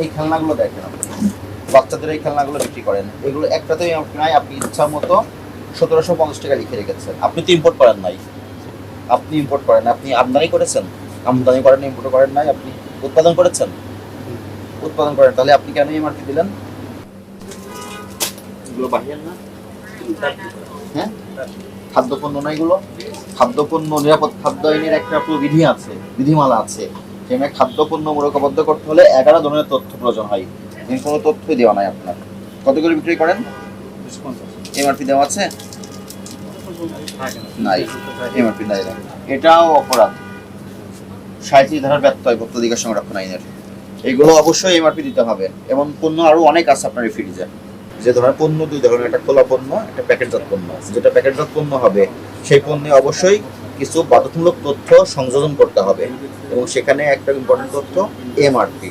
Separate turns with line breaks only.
এই খেলনাগুলো দেখেন বাচ্চাদের এই খেলনাগুলো বিক্রি করেন। এগুলো একটাতেই নাই, আপনি ইচ্ছা মতো সতেরোশো পঞ্চাশ টাকা লিখে রেখেছেন। আপনি তো ইম্পোর্ট করেন নাই। আপনি ইম্পোর্ট করেন আপনি আমদানি করেছেন। আমদানি করেন ইম্পোর্ট করেন নাই, আপনি উৎপাদন করেছেন। উৎপাদন করেন। তাহলে আপনি কেন এমআরপি দিলেন? এগুলো বাহির না? হ্যাঁ? খাদ্যপণ্য না এগুলো? খাদ্যপণ্য, নিরাপদ খাদ্য আইনের একটা বিধি আছে, বিধিমালা আছে। সেখানে খাদ্যপণ্য মোড়কবদ্ধ করতে হলে এগারো ধরনের তথ্য প্রয়োজন হয়। কিন্তু কোনো তথ্যই দেওয়া নাই আপনার। কত করে বিক্রি করেন? এমআরপি দেওয়া আছে? নাই। এমআরপি নাই। এটাও অপরাধ। সাঁত্রিশ ধারার ব্যত্যয় সংরক্ষণ আইনের। এগুলো অবশ্যই এমআরপি দিতে হবে। এবং পণ্য আরও অনেক আছে আপনার ফ্রিজে। যে ধরনের পণ্য দুই ধরনের। একটা খোলা পণ্য একটা প্যাকেটজাত পণ্য। যেটা প্যাকেটজাত পণ্য হবে সেই পণ্যে অবশ্যই কিছু বাধ্যতামূলক তথ্য সংযোজন করতে হবে। এবং সেখানে একটা ইম্পর্টেন্ট তথ্য এমআরপি